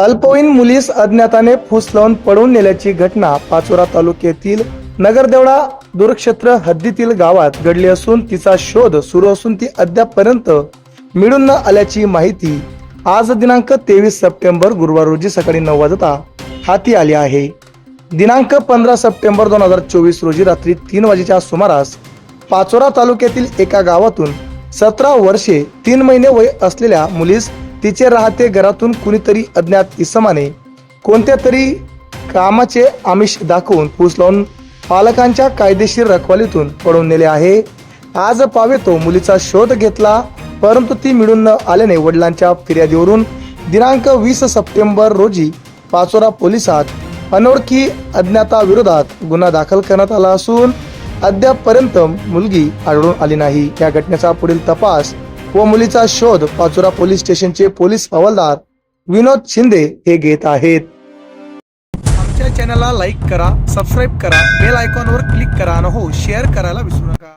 अल्पवयीन मुलीस अज्ञाताने फुस लावून पडून नेल्याची घटना पाचोरा तालुक्यातील नगरदेवळा दूरक्षेत्र हद्दीतील गावात घडली असून तिचा शोध सुरू असून ती अद्यापपर्यंत मिळून न आल्याची माहिती आज दिनांक तेवीस सप्टेंबर गुरुवार रोजी सकाळी नऊ वाजता हाती आली आहे. दिनांक पंधरा सप्टेंबर दोन हजार चोवीस रोजी रात्री तीन वाजेच्या सुमारास पाचोरा तालुक्यातील एका गावातून सतरा वर्षे तीन महिने वय असलेल्या मुलीस तिचे राहते घरातून कुणीतरी अज्ञात इसमाने कोणत्या तरी कामाचे आमिष दाखवून पूस लावून पालकांच्या कायदेशीर रखवालीतून पळून नेले आहे. आज पावेतो मुलीचा शोध घेतला परंतु ती मिळून न आल्याने वडिलांच्या फिर्यादीवरून दिनांक वीस सप्टेंबर रोजी पाचोरा पोलिसात अनोळखी अज्ञाताविरोधात गुन्हा दाखल करण्यात आला असून अद्यापपर्यंत मुलगी आढळून आली नाही. या घटनेचा पुढील तपास व मुलीचा शोध पाचोरा पोलीस स्टेशनचे पोलीस हवालदार विनोद शिंदे हे घेत आहेत. आमच्या चॅनलला लाईक करा सबस्क्राईब करा बेल आयकॉनवर क्लिक करा आणि हो शेअर करायला विसरू नका.